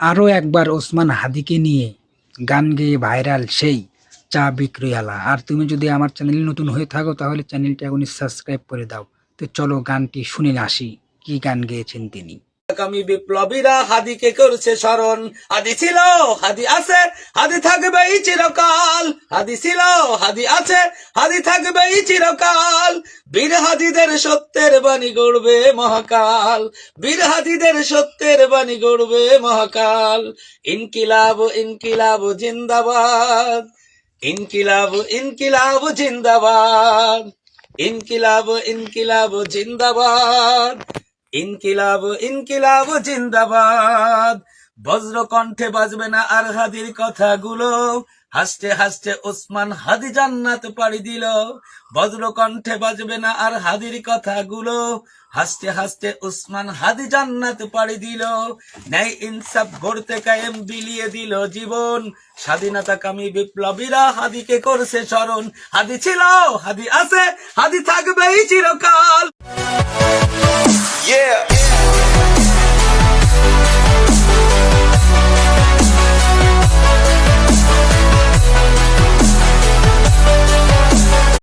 আরও একবার ওসমান হাদিকে নিয়ে গান গেয়ে ভাইরাল সেই চা বিক্রিয়ালা আর তুমি যদি আমার চ্যানেল নতুন হয়ে থাকো, তাহলে চ্যানেলটি এখনই সাবস্ক্রাইব করে দাও। তো চলো গানটি শুনে আসি, কি গান গেয়েছেন তিনি? আগামী বিপ্লবীরা হাদিকে করছে স্মরণ। হাদি ছিল, হাদি আছে, হাদি থাকবে চিরকাল। হাদি ছিল, হাদি আছে, হাদি থাকবে চিরকাল। বীর হাদিদের সত্যের বাণী গড়বে মহাকাল। বীর হাদিদের সত্যের বাণী গড়বে মহাকাল। ইনকিলাব ইনকিলাব, জিন্দাবাদ। ইনকিলাব ইনকিলাব, জিন্দাবাদ। ইনকিলাব ইনকিলাব, জিন্দাবাদ। ইনকিলাব ইনকিলাব জিন্দাবাদ। বজ্র কণ্ঠে বাজবে না আর হাদির কথাগুলো। হাসতে হাসতে ওসমান হাদি জান্নাত পাড়ি দিল। বজ্র কণ্ঠে বাজবে না আর হাদির কথাগুলো। হাসতে হাসতে ওসমান হাদি জান্নাত পাড়ি দিল। ন্যায় ইনসাফ গড়তে কায়েম বিলিয়ে দিল জীবন। স্বাধীনতা কামী বিপ্লবীরা হাদিকে করছে স্মরণ। হাদি ছিল, হাদি আছে, হাদি থাকবেই চিরকাল। Yeah.